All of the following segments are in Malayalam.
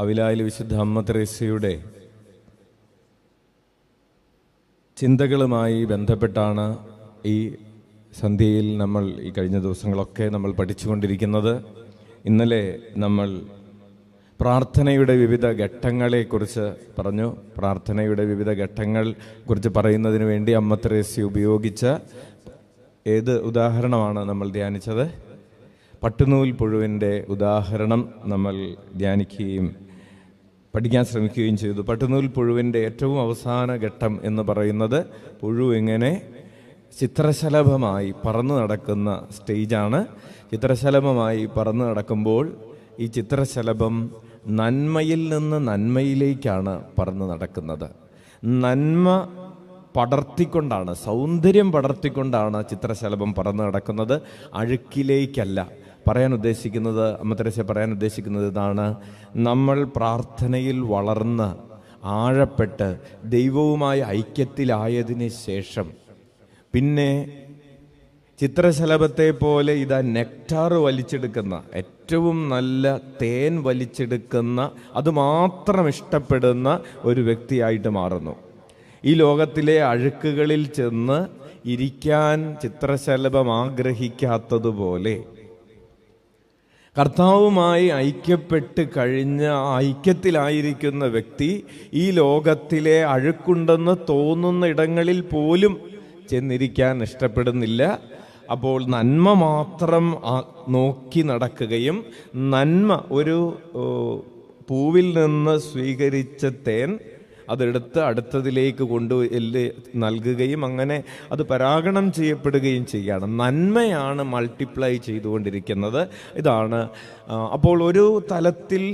അവിലായിൽ വിശുദ്ധ അമ്മ തെരേസയുടെ ചിന്തകളുമായി ബന്ധപ്പെട്ടാണ് ഈ സന്ധ്യയിൽ നമ്മൾ ഈ കഴിഞ്ഞ ദിവസങ്ങളൊക്കെ നമ്മൾ പഠിച്ചുകൊണ്ടിരിക്കുന്നത്. ഇന്നലെ നമ്മൾ പ്രാർത്ഥനയുടെ വിവിധ ഘട്ടങ്ങളെക്കുറിച്ച് പറഞ്ഞു. പ്രാർത്ഥനയുടെ വിവിധ ഘട്ടങ്ങൾ കുറിച്ച് പറയുന്നതിന് വേണ്ടി അമ്മ തെരേസ ഉപയോഗിച്ച ഏത് ഉദാഹരണമാണ് നമ്മൾ ധ്യാനിച്ചത്? പട്ടുനൂൽ പുഴുവിന്റെ ഉദാഹരണം നമ്മൾ ധ്യാനിക്കുകയും പഠിക്കാൻ ശ്രമിക്കുകയും ചെയ്തു. പട്ടുനൂൽ പുഴുവിന്റെ ഏറ്റവും അവസാന ഘട്ടം എന്ന് പറയുന്നത് പുഴു എങ്ങനെ ചിത്രശലഭമായി പറന്നു നടക്കുന്ന സ്റ്റേജാണ്. ചിത്രശലഭമായി പറന്നു നടക്കുമ്പോൾ ഈ ചിത്രശലഭം നന്മയിൽ നിന്ന് നന്മയിലേക്കാണ് പറന്നു നടക്കുന്നത്. നന്മ പടർത്തിക്കൊണ്ടാണ് സൗന്ദര്യം പടർത്തിക്കൊണ്ടാണ് ചിത്രശലഭം പറന്നു നടക്കുന്നത്. അഴുക്കിലേക്കല്ല പറയാൻ ഉദ്ദേശിക്കുന്നത് അമ്മ തെരേസ പറയാൻ ഉദ്ദേശിക്കുന്നത് ഇതാണ് നമ്മൾ പ്രാർത്ഥനയിൽ വളർന്ന് ആഴപ്പെട്ട് ദൈവവുമായി ഐക്യത്തിലായതിന് ശേഷം പിന്നെ ചിത്രശലഭത്തെ പോലെ ഇതാ നെക്ടാർ വലിച്ചെടുക്കുന്ന ഏറ്റവും നല്ല തേൻ വലിച്ചെടുക്കുന്ന അതുമാത്രം ഇഷ്ടപ്പെടുന്ന ഒരു വ്യക്തിയായിട്ട് മാറുന്നു. ഈ ലോകത്തിലെ അഴുക്കുകളിൽ ചെന്ന് ഇരിക്കാൻ ചിത്രശലഭം ആഗ്രഹിക്കാത്തതുപോലെ കർത്താവുമായി ഐക്യപ്പെട്ട് കഴിഞ്ഞ ഐക്യത്തിലായിരിക്കുന്ന വ്യക്തി ഈ ലോകത്തിലെ അഴുക്കുണ്ടെന്ന് തോന്നുന്ന ഇടങ്ങളിൽ പോലും ചെന്നിരിക്കാൻ ഇഷ്ടപ്പെടുന്നില്ല. അപ്പോൾ നന്മ മാത്രം നോക്കി നടക്കുകയും നന്മ ഒരു പൂവിൽ നിന്ന് സ്വീകരിച്ച തേൻ അതെടുത്ത് അടുത്തതിലേക്ക് കൊണ്ടു നൽകുകയും അങ്ങനെ അത് പരാഗണം ചെയ്യപ്പെടുകയും ചെയ്യുകയാണ്. നന്മയാണ് മൾട്ടിപ്ലൈ ചെയ്തുകൊണ്ടിരിക്കുന്നത്. ഇതാണ് അപ്പോൾ ഒരു തലത്തിൽ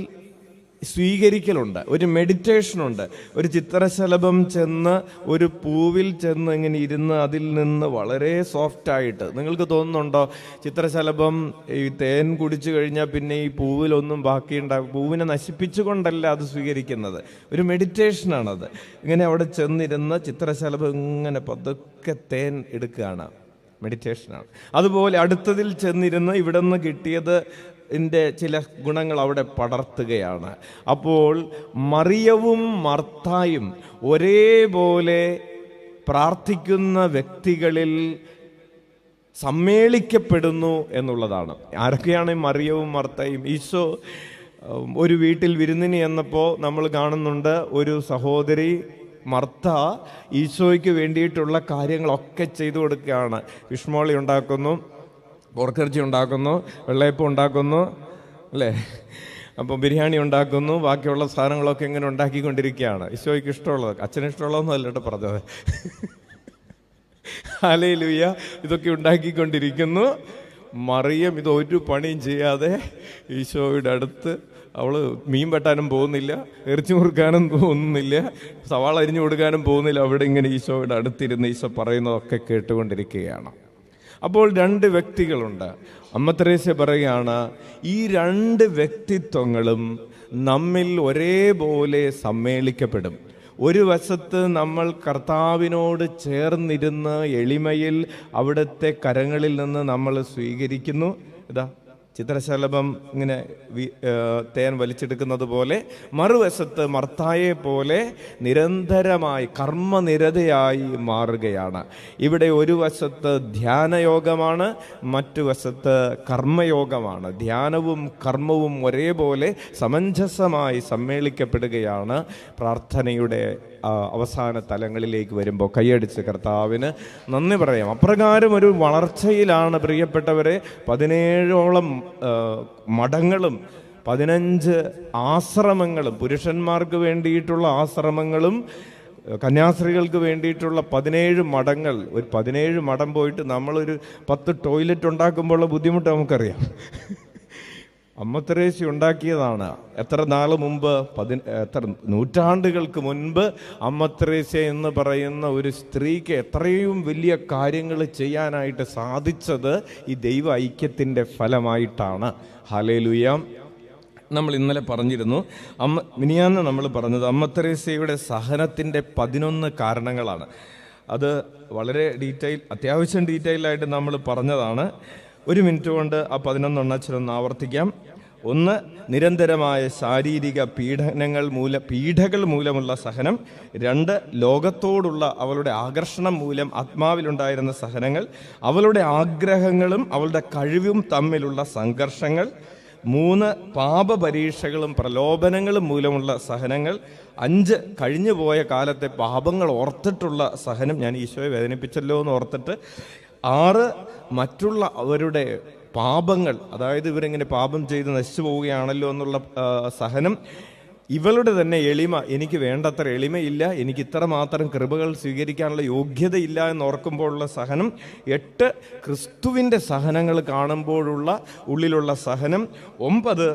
സ്വീകരിക്കലുണ്ട്. ഒരു മെഡിറ്റേഷനുണ്ട്. ഒരു ചിത്രശലഭം ചെന്ന് ഒരു പൂവിൽ ചെന്ന് ഇങ്ങനെ ഇരുന്ന് അതിൽ നിന്ന് വളരെ സോഫ്റ്റായിട്ട്. നിങ്ങൾക്ക് തോന്നുന്നുണ്ടോ? ചിത്രശലഭം ഈ തേൻ കുടിച്ചു കഴിഞ്ഞാൽ പിന്നെ ഈ പൂവിലൊന്നും ബാക്കിയുണ്ടാകും പൂവിനെ നശിപ്പിച്ചുകൊണ്ടല്ല അത് സ്വീകരിക്കുന്നത്. ഒരു മെഡിറ്റേഷനാണത്. ഇങ്ങനെ അവിടെ ചെന്നിരുന്ന് ചിത്രശലഭം ഇങ്ങനെ പതുക്കെ തേൻ എടുക്കുകയാണ്. മെഡിറ്റേഷനാണ്. അതുപോലെ അടുത്തതിൽ ചെന്നിരുന്ന് ഇവിടെ നിന്ന് കിട്ടിയത് ന്റെ ചില ഗുണങ്ങൾ അവിടെ പടർത്തുകയാണ്. അപ്പോൾ മറിയവും മർത്തായും ഒരേപോലെ പ്രാർത്ഥിക്കുന്ന വ്യക്തികളിൽ സമ്മേളിക്കപ്പെടുന്നു എന്നുള്ളതാണ്. ആരൊക്കെയാണ് മറിയവും മർത്തയും? ഈശോ ഒരു വീട്ടിൽ വിരുന്നിന് എന്നപ്പോൾ നമ്മൾ കാണുന്നുണ്ട് ഒരു സഹോദരി മർത്ത ഈശോയ്ക്ക് വേണ്ടിയിട്ടുള്ള കാര്യങ്ങളൊക്കെ ചെയ്തു കൊടുക്കുകയാണ്. വിഷ്മോളി ഉണ്ടാക്കുന്നു. പോർക്കിറച്ചി ഉണ്ടാക്കുന്നു വെള്ളയപ്പം ഉണ്ടാക്കുന്നു അല്ലേ? അപ്പോൾ ബിരിയാണി ഉണ്ടാക്കുന്നു ബാക്കിയുള്ള സാധനങ്ങളൊക്കെ ഇങ്ങനെ ഉണ്ടാക്കിക്കൊണ്ടിരിക്കുകയാണ്. ഈശോയ്ക്ക് ഇഷ്ടമുള്ളത്. അച്ഛന് ഇഷ്ടമുള്ളതൊന്നും കേട്ടോ പറഞ്ഞത്. ആലയിലൂയ ഇതൊക്കെ ഉണ്ടാക്കിക്കൊണ്ടിരിക്കുന്നു. മറിയം ഇത് ഒരു പണിയും ചെയ്യാതെ ഈശോയുടെ അടുത്ത് അവൾ മീൻ വെട്ടാനും പോകുന്നില്ല എറിച്ചു മുറുക്കാനും പോകുന്നില്ല സവാള അരിഞ്ഞു കൊടുക്കാനും പോകുന്നില്ല. അവിടെ ഇങ്ങനെ ഈശോയുടെ അടുത്തിരുന്ന് ഈശോ പറയുന്നതൊക്കെ കേട്ടുകൊണ്ടിരിക്കുകയാണ്. അപ്പോൾ രണ്ട് വ്യക്തികളുണ്ട്. അമ്മ തെരേസ പറയുകയാണ് ഈ രണ്ട് വ്യക്തിത്വങ്ങളും നമ്മിൽ ഒരേപോലെ സമ്മേളിക്കപ്പെടും. ഒരു വശത്ത് നമ്മൾ കർത്താവിനോട് ചേർന്നിരുന്ന് എളിമയിൽ അവിടുത്തെ കരങ്ങളിൽ നിന്ന് നമ്മൾ സ്വീകരിക്കുന്നു. ഇതാ. ചിത്രശലഭം ഇങ്ങനെ തേൻ വലിച്ചെടുക്കുന്നത് പോലെ മറുവശത്ത് മർത്തായെ പോലെ നിരന്തരമായി കർമ്മനിരതയായി മാറുകയാണ്. ഇവിടെ ഒരു വശത്ത് ധ്യാനയോഗമാണ് മറ്റു വശത്ത് കർമ്മയോഗമാണ്. ധ്യാനവും കർമ്മവും ഒരേപോലെ സമഞ്ജസമായി സമ്മേളിക്കപ്പെടുകയാണ്. പ്രാർത്ഥനയുടെ അവസാന തലങ്ങളിലേക്ക് വരുമ്പോൾ കൈയടിച്ച് കർത്താവിന് നന്ദി പറയാം. അപ്രകാരം ഒരു വളർച്ചയിലാണ് പ്രിയപ്പെട്ടവരെ പതിനേഴോളം മഠങ്ങളും പതിനഞ്ച് ആശ്രമങ്ങളും പുരുഷന്മാർക്ക് വേണ്ടിയിട്ടുള്ള ആശ്രമങ്ങളും കന്യാസ്ത്രീകൾക്ക് വേണ്ടിയിട്ടുള്ള പതിനേഴ് മഠങ്ങൾ ഒരു പതിനേഴ് മഠം പോയിട്ട് നമ്മളൊരു പത്ത് ടോയ്ലറ്റ് ഉണ്ടാക്കുമ്പോഴുള്ള ബുദ്ധിമുട്ട് നമുക്കറിയാം. അമ്മ തെരേശി ഉണ്ടാക്കിയതാണ്. എത്ര നാൾ മുമ്പ്? പതി എത്ര നൂറ്റാണ്ടുകൾക്ക് മുൻപ് അമ്മ തെരേശ എന്ന് പറയുന്ന ഒരു സ്ത്രീക്ക് എത്രയും വലിയ കാര്യങ്ങൾ ചെയ്യാനായിട്ട് സാധിച്ചത് ഈ ദൈവ ഐക്യത്തിന്റെ ഫലമായിട്ടാണ്. ഹലേലുയാം നമ്മൾ ഇന്നലെ പറഞ്ഞിരുന്നു അമ്മ മിനിയാന്ന് നമ്മൾ പറഞ്ഞത് അമ്മ തെരേസയുടെ സഹനത്തിന്റെ പതിനൊന്ന് കാരണങ്ങളാണ്. അത് വളരെ ഡീറ്റെയിൽ അത്യാവശ്യം ഡീറ്റെയിൽ ആയിട്ട് നമ്മൾ പറഞ്ഞതാണ്. ഒരു മിനിറ്റ് കൊണ്ട് ആ പതിനൊന്നെണ്ണച്ചിലൊന്ന് ആവർത്തിക്കാം. ഒന്ന് നിരന്തരമായ ശാരീരിക പീഡനങ്ങൾ മൂല പീഡകൾ മൂലമുള്ള സഹനം. രണ്ട് ലോകത്തോടുള്ള അവളുടെ ആകർഷണം മൂലം ആത്മാവിലുണ്ടായിരുന്ന സഹനങ്ങൾ. അവളുടെ ആഗ്രഹങ്ങളും അവളുടെ കഴിവും തമ്മിലുള്ള സംഘർഷങ്ങൾ. മൂന്ന് പാപപരീക്ഷകളും പ്രലോഭനങ്ങളും മൂലമുള്ള സഹനങ്ങൾ. അഞ്ച് കഴിഞ്ഞുപോയ കാലത്തെ പാപങ്ങൾ ഓർത്തിട്ടുള്ള സഹനം. ഞാൻ ഈശോയെ വേദനിപ്പിച്ചല്ലോ എന്ന് ഓർത്തിട്ട് ആറ് മറ്റുള്ള അവരുടെ പാപങ്ങൾ അതായത് ഇവരെങ്ങനെ പാപം ചെയ്ത് നശിച്ചു പോവുകയാണല്ലോ എന്നുള്ള സഹനം ഇവളുടെ തന്നെ എളിമ എനിക്ക് വേണ്ടത്ര എളിമയില്ല എനിക്ക് ഇത്ര മാത്രം കൃപകൾ സ്വീകരിക്കാനുള്ള യോഗ്യതയില്ല എന്ന് ഓർക്കുമ്പോഴുള്ള സഹനം എട്ട് ക്രിസ്തുവിന്റെ സഹനങ്ങൾ കാണുമ്പോഴുള്ള ഉള്ളിലുള്ള സഹനം ഒമ്പത്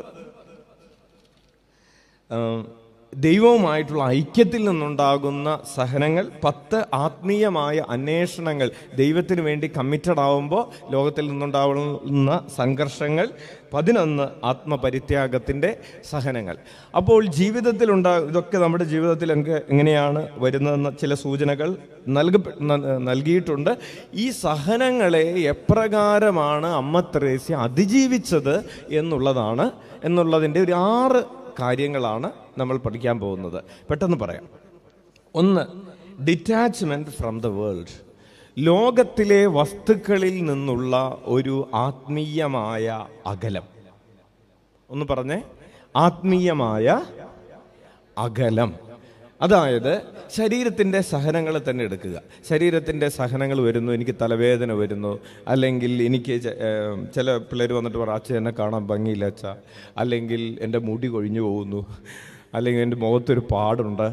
ദൈവവുമായിട്ടുള്ള ഐക്യത്തിൽ നിന്നുണ്ടാകുന്ന സഹനങ്ങൾ പത്ത് ആത്മീയമായ അന്വേഷണങ്ങൾ ദൈവത്തിന് വേണ്ടി കമ്മിറ്റഡ് ആവുമ്പോൾ ലോകത്തിൽ നിന്നുണ്ടാവുന്ന സംഘർഷങ്ങൾ പതിനൊന്ന് ആത്മപരിത്യാഗത്തിന്റെ സഹനങ്ങൾ. അപ്പോൾ ജീവിതത്തിലുണ്ടാ ഇതൊക്കെ നമ്മുടെ ജീവിതത്തിൽ എങ്ക- എങ്ങനെയാണ് വരുന്നതെന്ന ചില സൂചനകൾ നൽക നൽകിയിട്ടുണ്ട്. ഈ സഹനങ്ങളെ എപ്രകാരമാണ് അമ്മ ത്രേസ്യ അതിജീവിച്ചത് എന്നുള്ളതാണ് എന്നുള്ളതിന്റെ ഒരു ആറ് കാര്യങ്ങളാണ് നമ്മൾ പഠിക്കാൻ പോകുന്നത്. പെട്ടെന്ന് പറയാം. ഒന്ന് ഡിറ്റാച്ച്മെന്റ് ഫ്രം ദ വേൾഡ് ലോകത്തിലെ വസ്തുക്കളിൽ നിന്നുള്ള ഒരു ആത്മീയമായ അകലം. ഒന്ന് പറഞ്ഞേ. ആത്മീയമായ അകലം. അതായത് ശരീരത്തിന്റെ സഹനങ്ങൾ തന്നെ എടുക്കുക. ശരീരത്തിന്റെ സഹനങ്ങൾ വരുന്നു എനിക്ക് തലവേദന വരുന്നു അല്ലെങ്കിൽ എനിക്ക് ചില പിള്ളേർ വന്നിട്ട് പറ അച്ഛൻ എന്നെ കാണാൻ ഭംഗിയില്ല അച്ഛ. അല്ലെങ്കിൽ എന്റെ മുടി കൊഴിഞ്ഞു പോകുന്നു. അല്ലെങ്കിൽ എന്റെ മുഖത്തൊരു പാടുണ്ട്.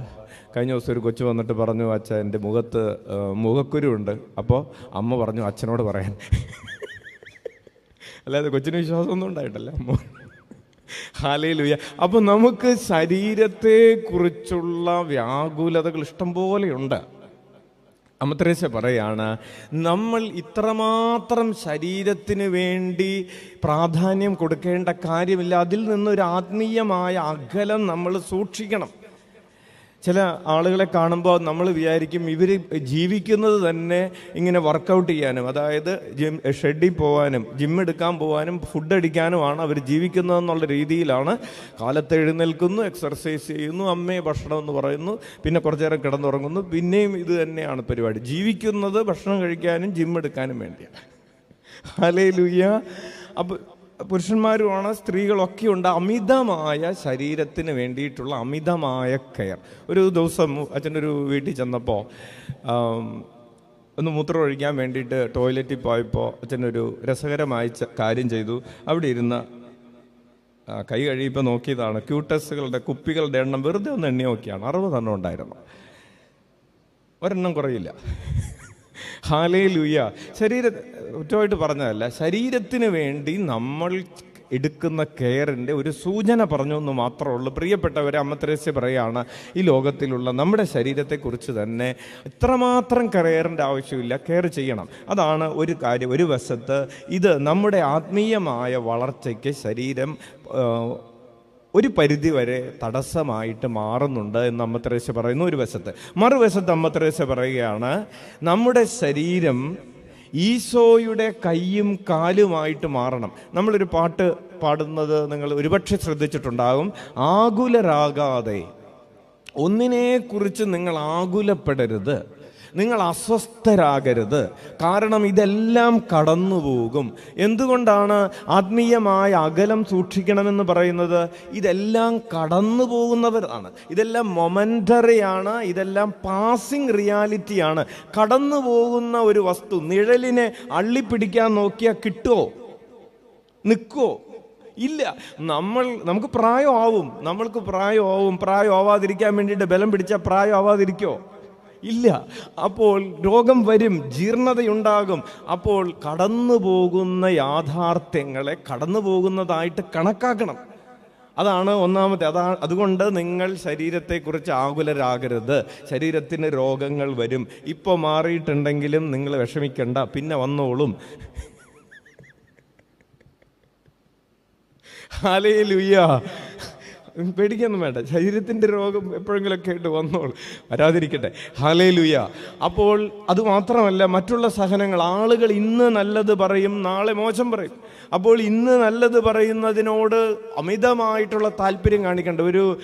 കഴിഞ്ഞ ദിവസം ഒരു കൊച്ചു വന്നിട്ട് പറഞ്ഞു അച്ഛ എന്റെ മുഖത്ത് മുഖക്കുരുണ്ട് അപ്പോൾ അമ്മ പറഞ്ഞു അച്ഛനോട് പറയാൻ. അല്ലാതെ കൊച്ചിന് വിശ്വാസമൊന്നും ഉണ്ടായിട്ടല്ല അമ്മ. ഹാലയിലുയ അപ്പോൾ നമുക്ക് ശരീരത്തെക്കുറിച്ചുള്ള വ്യാകുലതകൾ ഇഷ്ടം പോലെയുണ്ട് അമ്മത്രേശ പറയാണ് നമ്മൾ ഇത്രമാത്രം ശരീരത്തിന് വേണ്ടി പ്രാധാന്യം കൊടുക്കേണ്ട കാര്യമില്ല. അതിൽ നിന്നൊരു ആത്മീയമായ അകലം നമ്മൾ സൂക്ഷിക്കണം. ചില ആളുകളെ കാണുമ്പോൾ നമ്മൾ വിചാരിക്കും ഇവർ ജീവിക്കുന്നത് തന്നെ ഇങ്ങനെ വർക്കൗട്ട് ചെയ്യാനും അതായത് ജിം ഷെഡിൽ പോകാനും ജിം എടുക്കാൻ പോകാനും ഫുഡ് അടിക്കാനുമാണ് അവർ ജീവിക്കുന്നതെന്നുള്ള രീതിയിലാണ്. കാലത്ത് എഴുന്നേൽക്കുന്നു എക്സർസൈസ് ചെയ്യുന്നു അമ്മയെ ഭക്ഷണം എന്ന് പറയുന്നു പിന്നെ കുറച്ചു നേരം കിടന്നുറങ്ങുന്നു പിന്നെയും ഇത് തന്നെയാണ് പരിപാടി. ജീവിക്കുന്നത് ഭക്ഷണം കഴിക്കാനും ജിം എടുക്കാനും വേണ്ടിയാണ്. ഹലേ ലുയ്യ അപ്പോൾ പുരുഷന്മാരുമാണ് സ്ത്രീകളൊക്കെ ഉണ്ട്. അമിതമായ ശരീരത്തിന് വേണ്ടിയിട്ടുള്ള അമിതമായ കെയർ. ഒരു ദിവസം അച്ഛന്റെ ഒരു വീട്ടിൽ ചെന്നപ്പോൾ ഒന്ന് മൂത്രം ഒഴിക്കാൻ വേണ്ടിയിട്ട് ടോയ്ലറ്റിൽ പോയപ്പോൾ അച്ഛനൊരു രസകരമായ കാര്യം ചെയ്തു. അവിടെ ഇരുന്ന കൈ കഴിയിപ്പോൾ നോക്കിയതാണ് ക്യൂട്ടസുകളുടെ കുപ്പികളുടെ എണ്ണം വെറുതെ ഒന്ന് എണ്ണി നോക്കിയാണ് അറുപതെണ്ണം ഉണ്ടായിരുന്നു. ഒരെണ്ണം കുറയില്ല. ഹാലേ ലുയ്യ ശരീര ഒറ്റമായിട്ട് പറഞ്ഞതല്ല ശരീരത്തിന് വേണ്ടി നമ്മൾ എടുക്കുന്ന കെയറിന്റെ ഒരു സൂചന പറഞ്ഞു എന്ന് മാത്രമേ ഉള്ളൂ. പ്രിയപ്പെട്ടവരെ അമ്മത്രേസ്യ പറയാണ് ഈ ലോകത്തിലുള്ള നമ്മുടെ ശരീരത്തെക്കുറിച്ച് തന്നെ ഇത്രമാത്രം കെയറിന്റെ ആവശ്യമില്ല കെയർ ചെയ്യണം. അതാണ് ഒരു കാര്യം ഒരു വശത്ത് ഇത് നമ്മുടെ ആത്മീയമായ വളർച്ചയ്ക്ക് ശരീരം ഒരു പരിധി വരെ തടസ്സമായിട്ട് മാറുന്നുണ്ട് എന്ന് അമ്മത്രേശ പറയുന്നു ഒരു വശത്ത്. മറുവശത്ത് അമ്മത്രേശ പറയുകയാണ് നമ്മുടെ ശരീരം ഈശോയുടെ കൈയും കാലുമായിട്ട് മാറണം. നമ്മളൊരു പാട്ട് പാടുന്നത് നിങ്ങൾ ഒരുപക്ഷെ ശ്രദ്ധിച്ചിട്ടുണ്ടാകും. ആകുലരാകാതെ ഒന്നിനെക്കുറിച്ച് നിങ്ങൾ ആകുലപ്പെടരുത്. നിങ്ങൾ അസ്വസ്ഥരാകരുത്. കാരണം ഇതെല്ലാം കടന്നു പോകും എന്തുകൊണ്ടാണ് ആത്മീയമായ അകലം സൂക്ഷിക്കണമെന്ന് പറയുന്നത്? ഇതെല്ലാം കടന്നു പോകുന്നവരാണ് ഇതെല്ലാം മൊമെന്ററിയാണ് ഇതെല്ലാം പാസിംഗ് റിയാലിറ്റിയാണ്. കടന്നു പോകുന്ന ഒരു വസ്തു നിഴലിനെ അള്ളിപ്പിടിക്കാൻ നോക്കിയാൽ കിട്ടുമോ നിൽക്കുമോ ഇല്ല. നമ്മൾ നമുക്ക് പ്രായമാവും. നമ്മൾക്ക് പ്രായമാവും. പ്രായം ആവാതിരിക്കാൻ വേണ്ടിയിട്ട് ബലം പിടിച്ചാൽ പ്രായം ആവാതിരിക്കോ ഇല്ല. അപ്പോൾ രോഗം വരും ജീർണതയുണ്ടാകും. അപ്പോൾ കടന്നു പോകുന്ന യാഥാർത്ഥ്യങ്ങളെ കടന്നു പോകുന്നതായിട്ട് കണക്കാക്കണം. അതാണ് ഒന്നാമത്തെ. അതാ അതുകൊണ്ട് നിങ്ങൾ ശരീരത്തെക്കുറിച്ച് ആകുലരാകരുത്. ശരീരത്തിന് രോഗങ്ങൾ വരും. ഇപ്പോൾ മാറിയിട്ടുണ്ടെങ്കിലും നിങ്ങൾ വിഷമിക്കണ്ട. പിന്നെ വന്നോളും. ഹാലേലുയ്യ പേടിക്കൊന്നും വേണ്ട. ശരീരത്തിന്റെ രോഗം എപ്പോഴെങ്കിലൊക്കെ ആയിട്ട് വന്നോളൂ. വരാതിരിക്കട്ടെ. ഹാലേലുയ അപ്പോൾ അതുമാത്രമല്ല മറ്റുള്ള സഹനങ്ങൾ. ആളുകൾ ഇന്ന് നല്ലത് പറയും നാളെ മോശം പറയും. അപ്പോൾ ഇന്ന് നല്ലത് പറയുന്നതിനോട് അമിതമായിട്ടുള്ള താല്പര്യം കാണിക്കേണ്ട. ഒരു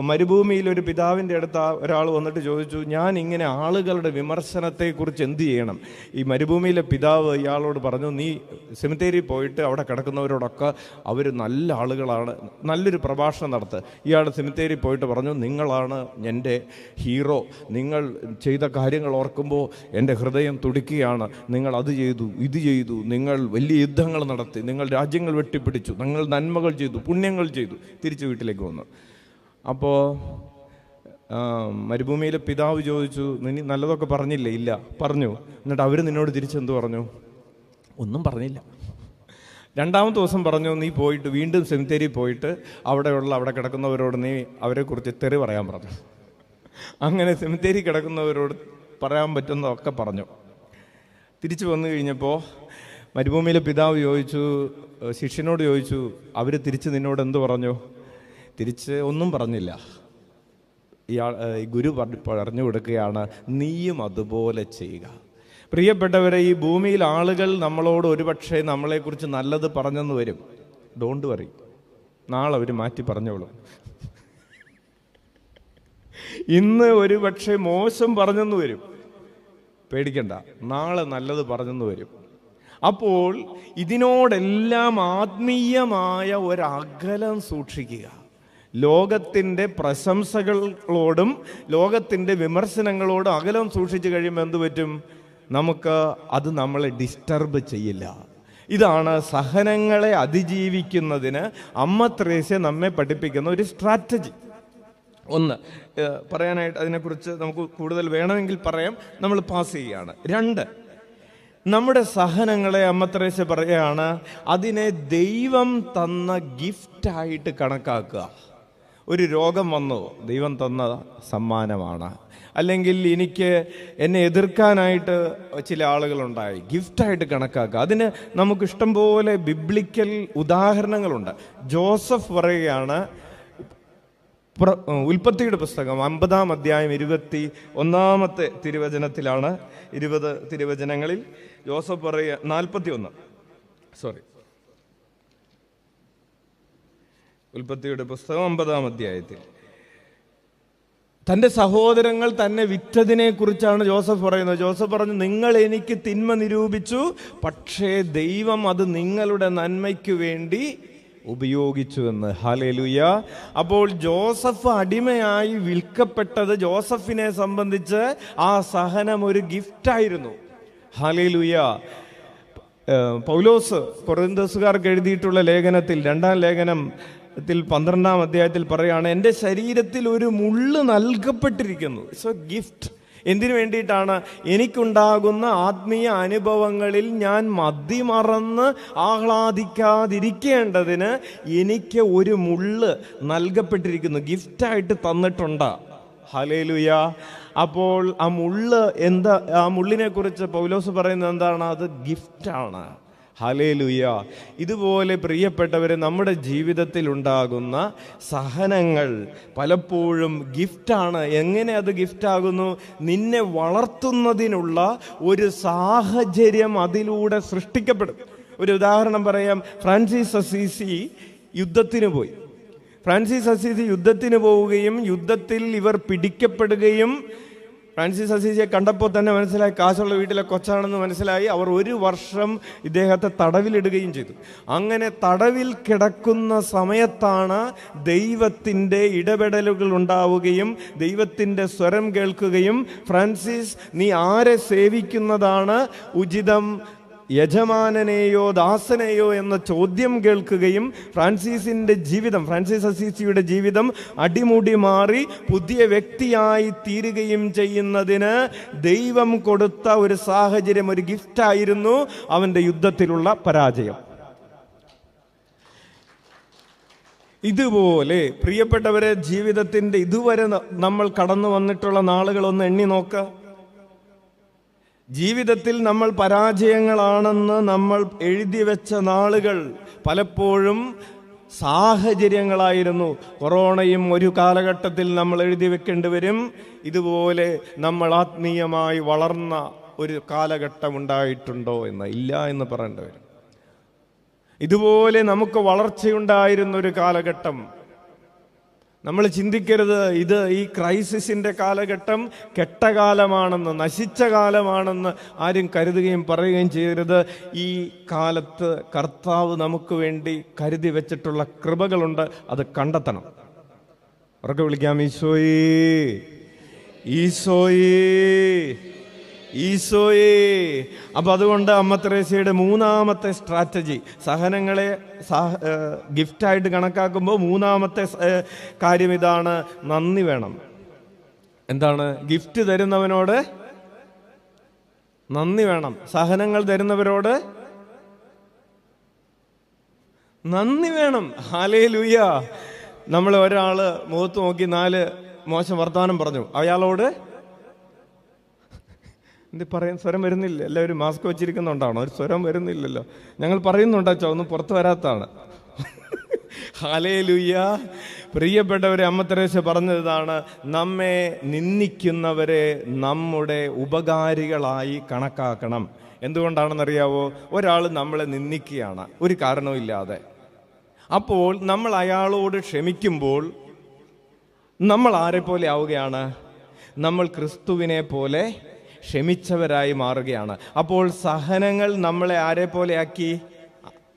മരുഭൂമിയിൽ ഒരു പിതാവിന്റെ അടുത്ത് ഒരാൾ വന്നിട്ട് ചോദിച്ചു ഞാൻ ഇങ്ങനെ ആളുകളുടെ വിമർശനത്തെക്കുറിച്ച് എന്ത് ചെയ്യണം? ഈ മരുഭൂമിയിലെ പിതാവ് ഇയാളോട് പറഞ്ഞു നീ സെമിത്തേരി പോയിട്ട് അവിടെ കിടക്കുന്നവരോടൊക്കെ അവർ നല്ല ആളുകളാണ്. നല്ലൊരു പ്രഭാഷണം നടത്ത്. ഇയാൾ സിമിത്തേരി പോയിട്ട് പറഞ്ഞു നിങ്ങളാണ് എന്റെ ഹീറോ. നിങ്ങൾ ചെയ്ത കാര്യങ്ങൾ ഓർക്കുമ്പോൾ എന്റെ ഹൃദയം തുടിക്കുകയാണ്. നിങ്ങൾ അത് ചെയ്തു ഇത് ചെയ്തു. നിങ്ങൾ വലിയ യുദ്ധങ്ങൾ നടത്തി. നിങ്ങൾ രാജ്യങ്ങൾ വെട്ടിപ്പിടിച്ചു. നിങ്ങൾ നന്മകൾ ചെയ്തു പുണ്യങ്ങൾ ചെയ്തു. തിരിച്ച് വീട്ടിലേക്ക് വന്നു. അപ്പോൾ മരുഭൂമിയിലെ പിതാവ് ചോദിച്ചു നീ നല്ലതൊക്കെ പറഞ്ഞില്ലേ? ഇല്ല. പറഞ്ഞു. എന്നിട്ട് അവർ നിന്നോട് തിരിച്ചെന്ത് പറഞ്ഞു? ഒന്നും പറഞ്ഞില്ല. രണ്ടാമത്തെ ദിവസം പറഞ്ഞു നീ പോയിട്ട് വീണ്ടും സെമിത്തേരി പോയിട്ട് അവിടെയുള്ള അവിടെ കിടക്കുന്നവരോട് നീ അവരെക്കുറിച്ച് തെറി പറയാൻ പറഞ്ഞു. അങ്ങനെ സെമിത്തേരി കിടക്കുന്നവരോട് പറയാൻ പറ്റുന്നതൊക്കെ പറഞ്ഞു. തിരിച്ചു വന്നു കഴിഞ്ഞപ്പോൾ മരുഭൂമിയിലെ പിതാവ് ചോദിച്ചു ശിഷ്യനോട് ചോദിച്ചു അവർ തിരിച്ച് നിന്നോട് എന്ത് പറഞ്ഞു? തിരിച്ച് ഒന്നും പറഞ്ഞില്ല. ഇയാൾ ഗുരു പറഞ്ഞു കൊടുക്കുകയാണ് നീയും അതുപോലെ ചെയ്യുക. പ്രിയപ്പെട്ടവരെ ഈ ഭൂമിയിൽ ആളുകൾ നമ്മളോട് ഒരുപക്ഷെ നമ്മളെക്കുറിച്ച് നല്ലത് പറഞ്ഞെന്ന് വരും. ഡോണ്ട് വറി നാളെ അവർ മാറ്റി പറഞ്ഞോളും. ഇന്ന് ഒരുപക്ഷെ മോശം പറഞ്ഞെന്ന് വരും. പേടിക്കണ്ട. നാളെ നല്ലത് പറഞ്ഞെന്ന് വരും. അപ്പോൾ ഇതിനോടെല്ലാം ആത്മീയമായ ഒരകലം സൂക്ഷിക്കുക. ലോകത്തിന്റെ പ്രശംസകളോടും ലോകത്തിന്റെ വിമർശനങ്ങളോടും അകലം സൂക്ഷിച്ചു കഴിയുമ്പോൾ എന്ത് പറ്റും? നമുക്ക് അത് നമ്മളെ ഡിസ്റ്റർബ് ചെയ്യില്ല. ഇതാണ് സഹനങ്ങളെ അതിജീവിക്കുന്നതിന് അമ്മ ത്രേസ്യ നമ്മെ പഠിപ്പിക്കുന്ന ഒരു സ്ട്രാറ്റജി ഒന്ന് പറയാനായിട്ട് അതിനെക്കുറിച്ച് നമുക്ക് കൂടുതൽ വേണമെങ്കിൽ പറയാം. നമ്മൾ പാസ് ചെയ്യുകയാണ് രണ്ട് നമ്മുടെ സഹനങ്ങളെ അമ്മ അമ്മത്രേശ പറയുകയാണ് അതിനെ ദൈവം തന്ന ഗിഫ്റ്റായിട്ട് കണക്കാക്കുക. ഒരു രോഗം വന്നു ദൈവം തന്ന സമ്മാനമാണ്. അല്ലെങ്കിൽ എനിക്ക് എന്നെ എതിർക്കാനായിട്ട് ചില ആളുകളുണ്ടായി. ഗിഫ്റ്റായിട്ട് കണക്കാക്കുക. അതിന് നമുക്ക് ഇഷ്ടംപോലെ ബിബ്ലിക്കൽ ഉദാഹരണങ്ങളുണ്ട്. ജോസഫ് പറയുകയാണ് ഉൽപ്പത്തിയുടെ പുസ്തകം അമ്പതാം അധ്യായം ഇരുപത്തി ഒന്നാമത്തെ തിരുവചനത്തിലാണ് ഇരുപത് തിരുവചനങ്ങളിൽ ജോസഫ് പറയുക നാൽപ്പത്തി ഒന്ന് സോറി ഉൽപ്പത്തിയുടെ പുസ്തകം അമ്പതാം അധ്യായത്തിൽ. തന്റെ സഹോദരങ്ങൾ തന്നെ വിറ്റതിനെ കുറിച്ചാണ് ജോസഫ് പറയുന്നത്. ജോസഫ് പറഞ്ഞു നിങ്ങൾ എനിക്ക് തിന്മ നിരൂപിച്ചു പക്ഷേ ദൈവം അത് നിങ്ങളുടെ നന്മയ്ക്ക് വേണ്ടി ഉപയോഗിച്ചുവെന്ന് ഹാലേലുയ അപ്പോൾ ജോസഫ് അടിമയായി വിൽക്കപ്പെട്ടത് ജോസഫിനെ സംബന്ധിച്ച് ആ സഹനം ഒരു ഗിഫ്റ്റായിരുന്നു ഹാലേലുയ പൗലോസ് കൊറിന്തസുകാർക്ക് എഴുതിയിട്ടുള്ള ലേഖനത്തിൽ രണ്ടാം ലേഖനത്തിൽ പന്ത്രണ്ടാം അധ്യായത്തിൽ പറയുകയാണ് എന്റെ ശരീരത്തിൽ ഒരു മുള്ള് നൽകപ്പെട്ടിരിക്കുന്നു. ഇറ്റ്സ് എ ഗിഫ്റ്റ് എന്തിനു വേണ്ടിയിട്ടാണ്? എനിക്കുണ്ടാകുന്ന ആത്മീയ അനുഭവങ്ങളിൽ ഞാൻ മതിമറന്ന് ആഹ്ലാദിക്കാതിരിക്കേണ്ടതിന് എനിക്ക് ഒരു മുള്ള് നൽകപ്പെട്ടിരിക്കുന്നു. ഗിഫ്റ്റായിട്ട് തന്നിട്ടുണ്ട്. ഹലേലുയ അപ്പോൾ ആ മുള്ള് എന്താ ആ മുള്ളിനെ കുറിച്ച് പൗലോസ് പറയുന്നത് എന്താണ്? അത് ഗിഫ്റ്റാണ് ഹലേലുയ ഇതുപോലെ പ്രിയപ്പെട്ടവരെ നമ്മുടെ ജീവിതത്തിൽ ഉണ്ടാകുന്ന സഹനങ്ങൾ പലപ്പോഴും ഗിഫ്റ്റാണ്. എങ്ങനെ അത് ഗിഫ്റ്റാകുന്നു? നിന്നെ വളർത്തുന്നതിനുള്ള ഒരു സാഹചര്യം അതിലൂടെ സൃഷ്ടിക്കപ്പെടും. ഒരു ഉദാഹരണം പറയാം. ഫ്രാൻസിസ് അസീസി യുദ്ധത്തിന് പോയി. ഫ്രാൻസിസ് അസീസി യുദ്ധത്തിന് പോവുകയും യുദ്ധത്തിൽ ഇവർ പിടിക്കപ്പെടുകയും ഫ്രാൻസിസ് അസീസിയെ കണ്ടപ്പോൾ തന്നെ മനസ്സിലായി കാശുള്ള വീട്ടിലെ കൊച്ചാണെന്ന് മനസ്സിലായി. അവർ ഒരു വർഷം ഇദ്ദേഹത്തെ തടവിലിടുകയും ചെയ്തു. അങ്ങനെ തടവിൽ കിടക്കുന്ന സമയത്താണ് ദൈവത്തിന്റെ ഇടപെടലുകൾ ഉണ്ടാവുകയും ദൈവത്തിന്റെ സ്വരം കേൾക്കുകയും ഫ്രാൻസിസ് നീ ആരെ സേവിക്കുന്നതാണ് ഉചിതം യജമാനനെയോ ദാസനെയോ എന്ന ചോദ്യം കേൾക്കുകയും ഫ്രാൻസിസിന്റെ ജീവിതം ഫ്രാൻസിസ് അസീസിയുടെ ജീവിതം അടിമുടി മാറി പുതിയ വ്യക്തിയായി തീരുകയും ചെയ്യുന്നതിന് ദൈവം കൊടുത്ത ഒരു സാഹചര്യം ഒരു ഗിഫ്റ്റായിരുന്നു അവന്റെ യുദ്ധത്തിലുള്ള പരാജയം. ഇതുപോലെ പ്രിയപ്പെട്ടവരെ ജീവിതത്തിന്റെ ഇതുവരെ നമ്മൾ കടന്നു വന്നിട്ടുള്ള നാളുകളൊന്ന് എണ്ണി നോക്കുക ജീവിതത്തിൽ നമ്മൾ പരാജയങ്ങളാണെന്ന് നമ്മൾ എഴുതി വെച്ച നാളുകൾ പലപ്പോഴും സാഹചര്യങ്ങളായിരുന്നു. കൊറോണയും ഒരു കാലഘട്ടത്തിൽ നമ്മൾ എഴുതി വെക്കേണ്ടി വരും. ഇതുപോലെ നമ്മൾ ആത്മീയമായി വളർന്ന ഒരു കാലഘട്ടം ഉണ്ടായിട്ടുണ്ടോ എന്ന് ഇല്ല എന്ന് പറയേണ്ടി വരും. ഇതുപോലെ നമുക്ക് വളർച്ചയുണ്ടായിരുന്ന ഒരു കാലഘട്ടം നമ്മൾ ചിന്തിക്കരുത് ഇത് ഈ ക്രൈസിസിന്റെ കാലഘട്ടം കെട്ടകാലമാണെന്ന് നശിച്ച കാലമാണെന്ന് ആരും കരുതുകയും പറയുകയും ചെയ്യരുത്. ഈ കാലത്ത് കർത്താവ് നമുക്ക് വേണ്ടി കരുതി വെച്ചിട്ടുള്ള കൃപകളുണ്ട് അത് കണ്ടെത്തണം. ഉറക്കെ വിളിക്കാം ഈശോയേ ഈശോയേ. ഈശോയേ. അപ്പൊ അതുകൊണ്ട് അമ്മ തെരേസയുടെ മൂന്നാമത്തെ സ്ട്രാറ്റജി സഹനങ്ങളെ ഗിഫ്റ്റായിട്ട് കണക്കാക്കുമ്പോൾ മൂന്നാമത്തെ കാര്യം ഇതാണ് നന്ദി വേണം. എന്താണ്? ഗിഫ്റ്റ് തരുന്നവനോട് നന്ദി വേണം. സഹനങ്ങൾ തരുന്നവരോട് നന്ദി വേണം. ഹാലേ ലൂയ നമ്മൾ ഒരാൾ മുഖത്ത് നോക്കി നാല് മോശം വർത്തമാനം പറഞ്ഞു. അയാളോട് എന്ത് പറയാൻ സ്വരം വരുന്നില്ല. എല്ലാവരും മാസ്ക് വെച്ചിരിക്കുന്നുണ്ടാണോ? ഒരു സ്വരം വരുന്നില്ലല്ലോ. ഞങ്ങൾ പറയുന്നുണ്ടോ? ഒന്നും പുറത്തു വരാത്താണ്. ഹാലേ ലുയ്യ പ്രിയപ്പെട്ടവരെ അമ്മ തെരേസ പറഞ്ഞതാണ് നമ്മെ നിന്ദിക്കുന്നവരെ നമ്മുടെ ഉപകാരികളായി കണക്കാക്കണം. എന്തുകൊണ്ടാണെന്നറിയാവോ? ഒരാൾ നമ്മളെ നിന്ദിക്കുകയാണ് ഒരു കാരണവുമില്ലാതെ അപ്പോൾ നമ്മൾ അയാളോട് ക്ഷമിക്കുമ്പോൾ നമ്മൾ ആരെ പോലെ ആവുകയാണ്? നമ്മൾ ക്രിസ്തുവിനെ പോലെ ക്ഷമിച്ചവരായി മാറുകയാണ്. അപ്പോൾ സഹനങ്ങൾ നമ്മളെ ആരെ പോലെയാക്കി?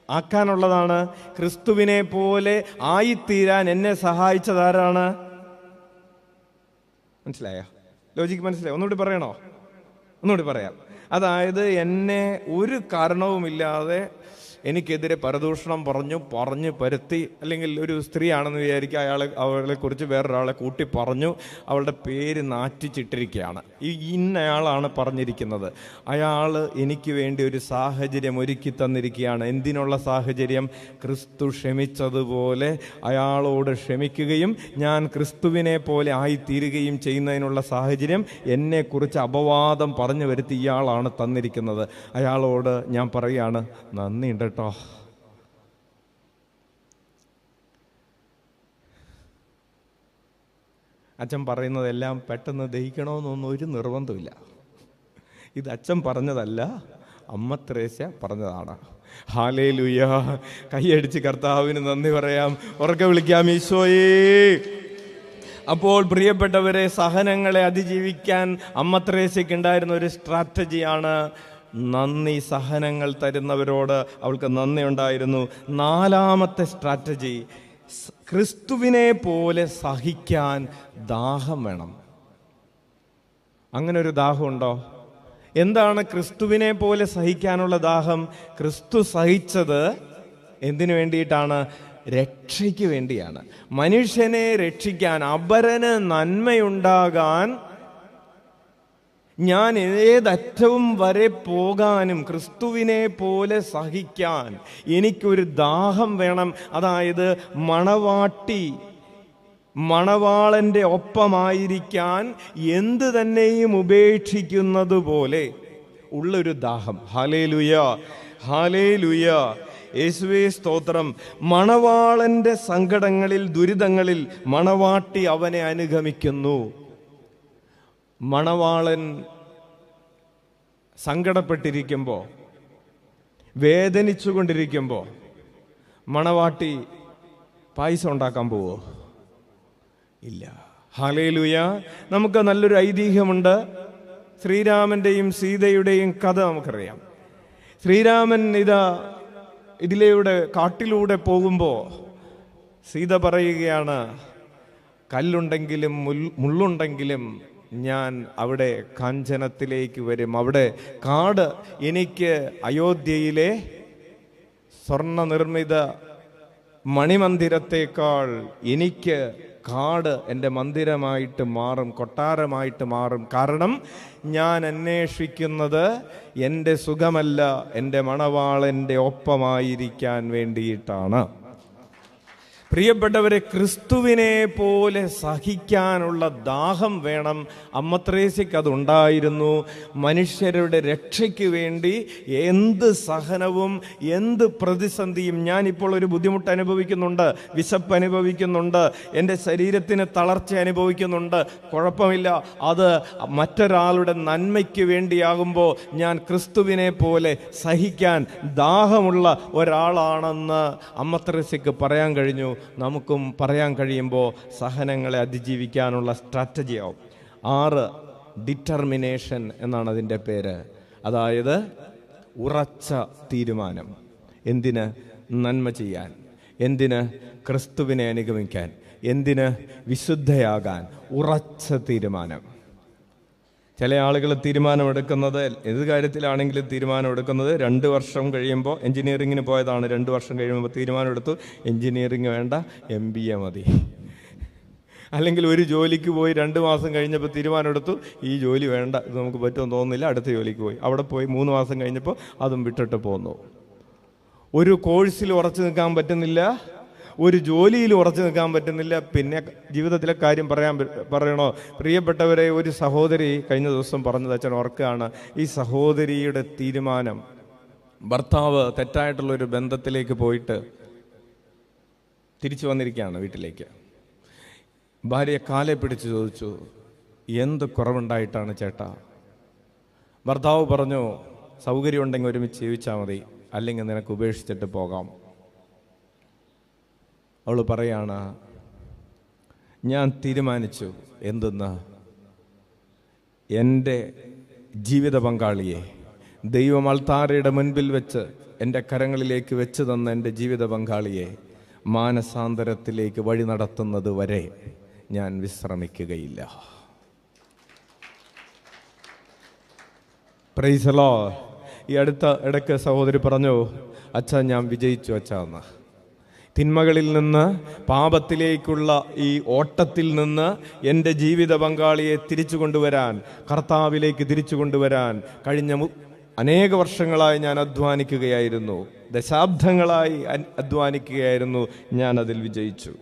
ആക്കാനുള്ളതാണ്. ക്രിസ്തുവിനെ പോലെ ആയിത്തീരാൻ എന്നെ സഹായിച്ചതാരാണ് മനസ്സിലായോ? ലോജിക്ക് മനസ്സിലായോ? ഒന്നുകൂടി പറയണോ? ഒന്നുകൂടി പറയാം. അതായത് എന്നെ ഒരു കാരണവുമില്ലാതെ എനിക്കെതിരെ പരദൂഷണം പറഞ്ഞു പറഞ്ഞു പരുത്തി അല്ലെങ്കിൽ ഒരു സ്ത്രീയാണെന്ന് വിചാരിക്കുക അയാൾ അവളെ കുറിച്ച് വേറൊരാളെ കൂട്ടി പറഞ്ഞു അവളുടെ പേര് നാറ്റിച്ചിട്ടിരിക്കുകയാണ്. ഈ ഇന്നയാളാണ് പറഞ്ഞിരിക്കുന്നത്. അയാൾ എനിക്ക് വേണ്ടി ഒരു സാഹചര്യം ഒരുക്കി തന്നിരിക്കുകയാണ്. എന്തിനുള്ള സാഹചര്യം? ക്രിസ്തു ക്ഷമിച്ചതുപോലെ അയാളോട് ക്ഷമിക്കുകയും ഞാൻ ക്രിസ്തുവിനെ പോലെ ആയിത്തീരുകയും ചെയ്യുന്നതിനുള്ള സാഹചര്യം എന്നെക്കുറിച്ച് അപവാദം പറഞ്ഞു വരുത്തി ഇയാളാണ് തന്നിരിക്കുന്നത്. അയാളോട് ഞാൻ പറയുകയാണ് നന്ദിയുണ്ട് കേട്ടോ അച്ഛൻ പറയുന്നതെല്ലാം പെട്ടെന്ന് ദഹിക്കണമെന്നൊന്നും ഒരു നിർബന്ധമില്ല ഇത് അച്ഛൻ പറഞ്ഞതല്ല അമ്മ ത്രേസ്യ പറഞ്ഞതാണ്. ഹാലേ ലുയ കൈയടിച്ച് കർത്താവിന് നന്ദി പറയാം. ഉറക്കെ വിളിക്കാം ഈശോയേ. അപ്പോൾ പ്രിയപ്പെട്ടവരെ സഹനങ്ങളെ അതിജീവിക്കാൻ അമ്മ ത്രേസ്യക്ക് ഉണ്ടായിരുന്ന ഒരു സ്ട്രാറ്റജിയാണ് നന്ദി സഹനങ്ങൾ തരുന്നവരോട് അവൾക്ക് നന്ദി ഉണ്ടായിരുന്നു. നാലാമത്തെ സ്ട്രാറ്റജി ക്രിസ്തുവിനെ പോലെ സഹിക്കാൻ ദാഹം വേണം. അങ്ങനെ ഒരു ദാഹമുണ്ടോ എന്താണ് ക്രിസ്തുവിനെ പോലെ സഹിക്കാനുള്ള ദാഹം? ക്രിസ്തു സഹിച്ചത് എന്തിനു വേണ്ടിയിട്ടാണ്? രക്ഷയ്ക്ക് വേണ്ടിയാണ്. മനുഷ്യനെ രക്ഷിക്കാൻ അപരന് നന്മയുണ്ടാകാൻ ഞാൻ ഏതറ്റവും വരെ പോകാനും ക്രിസ്തുവിനെ പോലെ സഹിക്കാൻ എനിക്കൊരു ദാഹം വേണം. അതായത് മണവാട്ടി മണവാളന്റെ ഒപ്പമായിരിക്കാൻ എന്ത് തന്നെയും ഉപേക്ഷിക്കുന്നത് പോലെ ഉള്ളൊരു ദാഹം. ഹാലേ ലുയ ഹാലേ ലുയ യേശുവേ സ്തോത്രം. മണവാളന്റെ സങ്കടങ്ങളിൽ ദുരിതങ്ങളിൽ മണവാട്ടി അവനെ അനുഗമിക്കുന്നു. മണവാളൻ സങ്കടപ്പെട്ടിരിക്കുമ്പോൾ വേദനിച്ചുകൊണ്ടിരിക്കുമ്പോൾ മണവാട്ടി പായസം ഉണ്ടാക്കാൻ പോവോ? ഇല്ല. ഹാലയിലൂയ നമുക്ക് നല്ലൊരു ഐതിഹ്യമുണ്ട്. ശ്രീരാമന്റെയും സീതയുടെയും കഥ നമുക്കറിയാം. ശ്രീരാമൻ ഇതാ ഇതിലൂടെ കാട്ടിലൂടെ പോകുമ്പോൾ സീത പറയുകയാണ് കല്ലുണ്ടെങ്കിലും മുള്ളുണ്ടെങ്കിലും ഞാൻ അവിടെ കാഞ്ചനത്തിലേക്ക് വരും. അവിടെ കാട് എനിക്ക് അയോധ്യയിലെ സ്വർണ നിർമ്മിത മണിമന്ദിരത്തേക്കാൾ എനിക്ക് കാട് എന്റെ മന്ദിരമായിട്ട് മാറും കൊട്ടാരമായിട്ട് മാറും. കാരണം ഞാൻ അന്വേഷിക്കുന്നത് എന്റെ സുഖമല്ല എന്റെ മണവാളന്റെ ഒപ്പമായിരിക്കാൻ വേണ്ടിയിട്ടാണ്. പ്രിയപ്പെട്ടവരെ ക്രിസ്തുവിനെ പോലെ സഹിക്കാനുള്ള ദാഹം വേണം. അമ്മത്രേസ്യക്ക് അതുണ്ടായിരുന്നു. മനുഷ്യരുടെ രക്ഷയ്ക്ക് വേണ്ടി എന്ത് സഹനവും എന്ത് പ്രതിസന്ധിയും ഞാനിപ്പോൾ ഒരു ബുദ്ധിമുട്ട് അനുഭവിക്കുന്നുണ്ട്. വിശപ്പ് അനുഭവിക്കുന്നുണ്ട്. എന്റെ ശരീരത്തിന് തളർച്ച അനുഭവിക്കുന്നുണ്ട്. കുഴപ്പമില്ല. അത് മറ്റൊരാളുടെ നന്മയ്ക്ക് വേണ്ടിയാകുമ്പോൾ ഞാൻ ക്രിസ്തുവിനെ പോലെ സഹിക്കാൻ ദാഹമുള്ള ഒരാളാണെന്ന് അമ്മത്രേസ്യക്ക് പറയാൻ കഴിഞ്ഞു. നമുക്കും പറയാൻ കഴിയുമ്പോൾ സഹനങ്ങളെ അതിജീവിക്കാനുള്ള സ്ട്രാറ്റജിയാവും. ആറ് ഡിറ്റർമിനേഷൻ എന്നാണ് അതിന്റെ പേര്. അതായത് ഉറച്ച തീരുമാനം. എന്തിന്? നന്മ ചെയ്യാൻ. എന്തിന്? ക്രിസ്തുവിനെ അനുഗമിക്കാൻ. എന്തിന്? വിശുദ്ധയാകാൻ. ഉറച്ച തീരുമാനം. ചില ആളുകൾ തീരുമാനമെടുക്കുന്നത് ഏത് കാര്യത്തിലാണെങ്കിലും തീരുമാനമെടുക്കുന്നത് രണ്ട് വർഷം കഴിയുമ്പോൾ എൻജിനീയറിങ്ങിന് പോയതാണ്. രണ്ട് വർഷം കഴിയുമ്പോൾ തീരുമാനമെടുത്തു. എൻജിനീയറിങ് വേണ്ട എം ബി എ മതി. അല്ലെങ്കിൽ ഒരു ജോലിക്ക് പോയി രണ്ട് മാസം കഴിഞ്ഞപ്പോൾ തീരുമാനമെടുത്തു. ഈ ജോലി വേണ്ട ഇത് നമുക്ക് പറ്റുമെന്ന് തോന്നുന്നില്ല. അടുത്ത ജോലിക്ക് പോയി. അവിടെ പോയി മൂന്ന് മാസം കഴിഞ്ഞപ്പോൾ അതും വിട്ടിട്ട് പോന്നു. ഒരു കോഴ്സിൽ ഉറച്ചു നിൽക്കാൻ പറ്റുന്നില്ല. ഒരു ജോലിയിൽ ഉറച്ചു നിൽക്കാൻ പറ്റുന്നില്ല. പിന്നെ ജീവിതത്തിലെ കാര്യം പറയാൻ പറയണോ? പ്രിയപ്പെട്ടവരെ ഒരു സഹോദരി കഴിഞ്ഞ ദിവസം പറഞ്ഞത് അച്ഛൻ ഓർക്കുകയാണ്. ഈ സഹോദരിയുടെ തീരുമാനം ഭർത്താവ് തെറ്റായിട്ടുള്ള ഒരു ബന്ധത്തിലേക്ക് പോയിട്ട് തിരിച്ചു വന്നിരിക്കുകയാണ് വീട്ടിലേക്ക്. ഭാര്യയെ കാലെ പിടിച്ച് ചോദിച്ചു എന്ത് കുറവുണ്ടായിട്ടാണ് ചേട്ടാ? ഭർത്താവ് പറഞ്ഞു സൗകര്യം ഉണ്ടെങ്കിൽ ഒരുമിച്ച് ജീവിച്ചാൽ മതി. അല്ലെങ്കിൽ നിനക്ക് ഉപേക്ഷിച്ചിട്ട് പോകാം. അവൾ പറയാണ് ഞാൻ തീരുമാനിച്ചു എന്തെന്ന്? എന്റെ ജീവിത പങ്കാളിയെ ദൈവം അൾത്താരയുടെ മുൻപിൽ വെച്ച് എന്റെ കരങ്ങളിലേക്ക് വെച്ച് തന്ന എന്റെ ജീവിത പങ്കാളിയെ മാനസാന്തരത്തിലേക്ക് വഴി നടത്തുന്നത് വരെ ഞാൻ വിശ്രമിക്കുകയില്ല. പ്രൈസലോ ഈ അടുത്ത ഇടയ്ക്ക് സഹോദരി പറഞ്ഞു അച്ഛാ ഞാൻ വിജയിച്ചു അച്ഛാ എന്ന്. തിന്മകളിൽ നിന്ന് പാപത്തിലേക്കുള്ള ഈ ഓട്ടത്തിൽ നിന്ന് എന്റെ ജീവിത പങ്കാളിയെ തിരിച്ചു കൊണ്ടുവരാൻ കർത്താവിലേക്ക് തിരിച്ചു കൊണ്ടുവരാൻ കഴിഞ്ഞ അനേക വർഷങ്ങളായി ഞാൻ അധ്വാനിക്കുകയായിരുന്നു. ദശാബ്ദങ്ങളായി അധ്വാനിക്കുകയായിരുന്നു. ഞാൻ അതിൽ വിജയിച്ചു.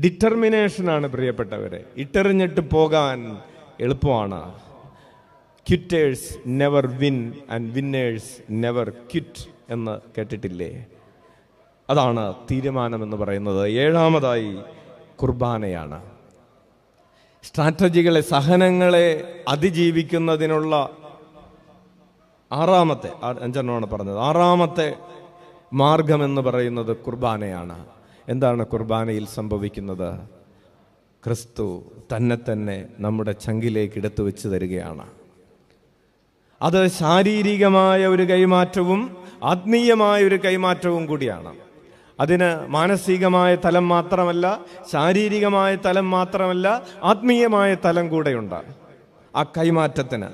ഡിറ്റർമിനേഷനാണ് പ്രിയപ്പെട്ടവരെ. ഇട്ടെറിഞ്ഞിട്ട് പോകാൻ എളുപ്പമാണ്. Quitters never win and winners never quit എന്ന് കേട്ടിട്ടില്ലേ? അതാണ് തീരുമാനം എന്ന് പറയുന്നത്. ഏഴാമതായി കുർബാനയാണ്. സ്ട്രാറ്റജികളെ സഹനങ്ങളെ അതിജീവിക്കുന്നതിനുള്ള ആറാമത്തെ അഞ്ചെണ്ണമാണ് പറഞ്ഞത്. ആറാമത്തെ മാർഗം എന്ന് പറയുന്നത് കുർബാനയാണ്. എന്താണ് കുർബാനയിൽ സംഭവിക്കുന്നത്? ക്രിസ്തു തന്നെ തന്നെ നമ്മുടെ ചങ്കിലേക്ക് എടുത്തു വെച്ച് തരികയാണ്. അത് ശാരീരികമായ ഒരു കൈമാറ്റവും ആത്മീയമായ ഒരു കൈമാറ്റവും കൂടിയാണ്. അതിന് മാനസികമായ തലം മാത്രമല്ല ശാരീരികമായ തലം മാത്രമല്ല ആത്മീയമായ തലം കൂടെയുണ്ട്. ആ കൈമാറ്റത്തിന്.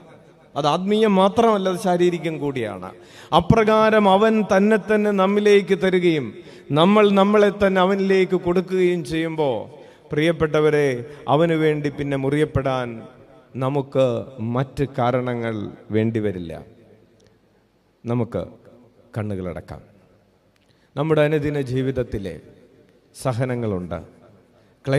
അത് ആത്മീയം മാത്രമല്ല അത് ശാരീരികം കൂടിയാണ്. അപ്രകാരം അവൻ തന്നെ തന്നെ നമ്മിലേക്ക് തരികയും നമ്മൾ നമ്മളെ തന്നെ അവനിലേക്ക് കൊടുക്കുകയും ചെയ്യുമ്പോൾ പ്രിയപ്പെട്ടവരെ അവന് വേണ്ടി പിന്നെ മുറിയപ്പെടാൻ നമുക്ക് മറ്റ് കാരണങ്ങൾ വേണ്ടിവരില്ല നമുക്ക് കണ്ണുകളടക്കാം. നമ്മുടെ അനുദിന ജീവിതത്തിലെ സഹനങ്ങളുണ്ട്. ക്ലേശ